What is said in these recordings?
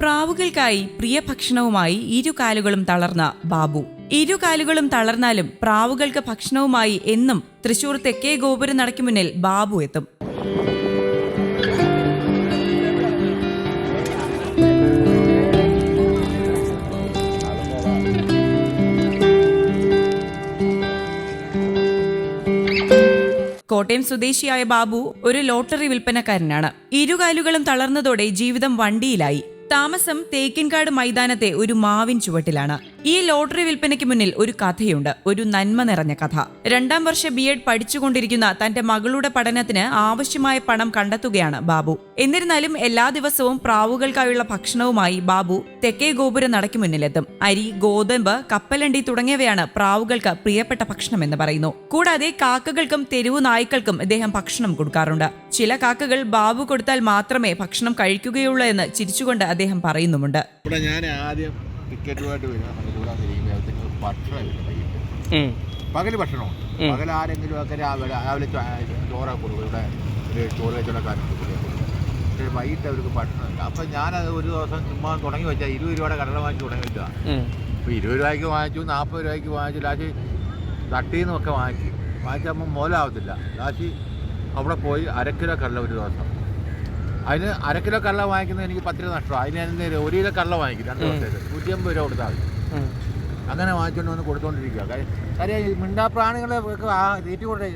പ്രാവുകൾക്കായി പ്രിയ ഭക്ഷണവുമായി ഇരുകാലുകളും തളർന്ന ബാബു. ഇരുകാലുകളും തളർന്നാലും പ്രാവുകൾക്ക് ഭക്ഷണവുമായി എന്നും തൃശൂർ തെക്കേ ഗോപുരം നടക്കു മുന്നിൽ ബാബു എത്തും. കോട്ടയം സ്വദേശിയായ ബാബു ഒരു ലോട്ടറി വിൽപ്പനക്കാരനാണ്. ഇരുകാലുകളും തളർന്നതോടെ ജീവിതം വണ്ടിയിലായി. താമസം തേക്കിൻകാട് മൈതാനത്തെ ഒരു മാവിൻ ചുവട്ടിലാണ് ഈ ലോട്ടറി വിൽപ്പനയ്ക്ക് മുന്നിൽ ഒരു കഥയുണ്ട്. ഒരു നന്മ നിറഞ്ഞ കഥ. രണ്ടാം വർഷ ബി എഡ് പഠിച്ചുകൊണ്ടിരിക്കുന്ന തന്റെ മകളുടെ പഠനത്തിന് ആവശ്യമായ പണം കണ്ടെത്തുകയാണ് ബാബു. എന്നിരുന്നാലും എല്ലാ ദിവസവും പ്രാവുകൾക്കായുള്ള ഭക്ഷണവുമായി ബാബു തെക്കേ ഗോപുര നടയ്ക്ക് മുന്നിലെത്തും. അരി ഗോതമ്പ് കപ്പലണ്ടി തുടങ്ങിയവയാണ് പ്രാവുകൾക്ക് പ്രിയപ്പെട്ട ഭക്ഷണം എന്ന് പറയുന്നു. കൂടാതെ കാക്കകൾക്കും തെരുവു നായ്ക്കൾക്കും ഇദ്ദേഹം ഭക്ഷണം കൊടുക്കാറുണ്ട്. ചില കാക്കകൾ ബാബു കൊടുത്താൽ മാത്രമേ ഭക്ഷണം കഴിക്കുകയുള്ളൂ എന്ന് ചിരിച്ചുകൊണ്ട് അദ്ദേഹം പറയുന്നുമുണ്ട്. ഞാൻ ആദ്യം ടിക്കറ്റുമായിട്ട് വരുന്ന സമയത്ത് ഇവിടെ ഭക്ഷണമില്ല വൈകിട്ട്. പകൽ ഭക്ഷണമുണ്ട് പകൽ ആരെങ്കിലും ഒക്കെ രാവിലെ രാവിലെ ചോറൊക്കെ കൊടുക്കും. ഇവിടെ ഒരു ചോറ് വെച്ചുള്ള ഇവിടെ. കൊടുക്കും. പക്ഷേ വൈകിട്ട് അവർക്ക് ഭക്ഷണമില്ല. അപ്പം ഞാനത് ഒരു ദിവസം ചുമ്മാ തുടങ്ങി വെച്ചാൽ ഇരുപത് രൂപയുടെ കടല വാങ്ങിച്ച് തുടങ്ങി വെച്ചാൽ അപ്പോൾ ഇരുപത് രൂപയ്ക്ക് വാങ്ങിച്ചു നാൽപ്പത് രൂപയ്ക്ക് വാങ്ങിച്ചു ലാസ്റ്റ് തട്ടിയിൽ നിന്നൊക്കെ വാങ്ങിച്ചു. വാങ്ങിച്ചപ്പോൾ മുതലാവത്തില്ല ലാസ്റ്റ് അവിടെ പോയി അരക്കിലോ കടല ഒരു ദിവസം. അതിന് അര കിലോ കള്ള വാങ്ങിക്കുന്നത് എനിക്ക് പത്ത് രൂപ നഷ്ടമാണ് അതിന് ഞാൻ ഒരു കിലോ കള്ള വാങ്ങിക്കും രണ്ട് ദിവസത്തേക്ക്. നൂറ്റി അമ്പത് രൂപ കൊടുത്താൽ മതി. അങ്ങനെ വാങ്ങിച്ചുകൊണ്ട് വന്ന് കൊടുത്തോണ്ടിരിക്കുക കാര്യം മിണ്ടാപ്രാണികളെ ആ തീറ്റി കൊടുത്തേ.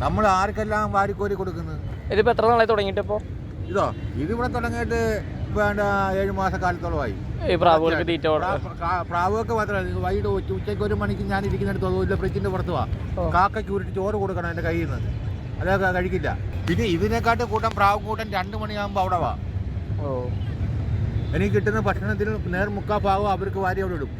നമ്മൾ ആർക്കെല്ലാം വാരിക്കോരി കൊടുക്കുന്നത്? ഇതിപ്പോ എത്ര നാളായി തുടങ്ങിയിട്ടിപ്പോ ഇതോ ഇതിവിടെ തുടങ്ങിയിട്ട് വേണ്ട ഏഴ് മാസം കാലത്തോളമായി ഈ പ്രാവുകൾക്ക് കൊടു- പ്രാവൊക്കെ മാത്രമല്ല വൈകിട്ട് ഉച്ച ഉച്ചയ്ക്ക് ഒരു മണിക്ക് ഞാൻ ഇരിക്കുന്നിടത്ത് ഇല്ല ഫ്രിഡ്ജിന്റെ പുറത്ത് വാ കാക്കയ്ക്ക് ഉരുട്ടി ചോറ് കൊടുക്കണം എന്റെ കയ്യിൽ നിന്ന് അതൊക്കെ കഴിക്കില്ല. പിന്നെ ഇതിനെക്കാട്ട് കൂട്ടം പ്രാവ് കൂട്ടം രണ്ട് മണിയാകുമ്പോൾ അവിടെ വാ. ഓ. എനിക്ക് കിട്ടുന്ന ഭക്ഷണത്തിന് നേർ മുക്കാ ഭാഗം അവർക്ക് വാരി അവിടെ ഇടും.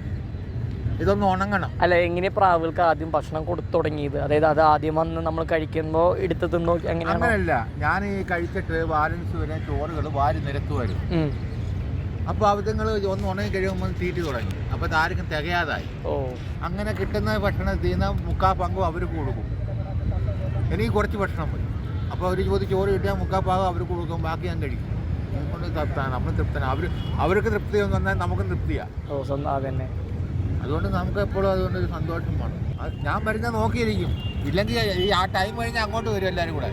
ഇതൊന്ന് ഉണങ്ങണം. അല്ല എങ്ങനെ പ്രാവുകൾക്ക് ആദ്യം ഭക്ഷണം കൊടുത്തു തുടങ്ങിയത്? അതായത് അത് ആദ്യം വന്ന് നമ്മൾ കഴിക്കുമ്പോൾ എടുത്ത് തിന്നോ അങ്ങനെയല്ല. ഞാൻ ഈ കഴിച്ചിട്ട് ബാലൻസ് വരെ ചോറുകൾ വാരി നിരത്തുമായിരുന്നു. വരും അപ്പോൾ അവതങ്ങൾ ഒന്ന് ഉണങ്ങി കഴിയുമ്പോൾ തീറ്റി തുടങ്ങി. അപ്പോൾ ആർക്കും തികയാതായി. ഓ. അങ്ങനെ കിട്ടുന്ന ഭക്ഷണത്തിൽ നിന്ന് മുക്കാ പങ്കും അവർക്ക് കൊടുക്കും. എനിക്ക് കുറച്ച് ഭക്ഷണം മതി. അപ്പോൾ അവർ ചോദിച്ച് ചോറ് കിട്ടിയാൽ മുക്കാ ഭാഗം അവർക്ക് കൊടുക്കും ബാക്കി ഞാൻ കഴിക്കും. അതുകൊണ്ട് തൃപ്താണ് നമ്മൾ തൃപ്തനാണ്. അവർ അവർക്ക് തൃപ്തി പറഞ്ഞാൽ നമുക്കും തൃപ്തിയാണ് ഓ സ്വന്തം അതന്നെ. അതുകൊണ്ട് നമുക്ക് എപ്പോഴും അതുകൊണ്ട് ഒരു സന്തോഷം വേണം. അത് ഞാൻ വരുന്നത് നോക്കിയിരിക്കും. ഇല്ലെങ്കിൽ ഈ ആ ടൈം കഴിഞ്ഞാൽ അങ്ങോട്ട് വരും എല്ലാവരും കൂടെ.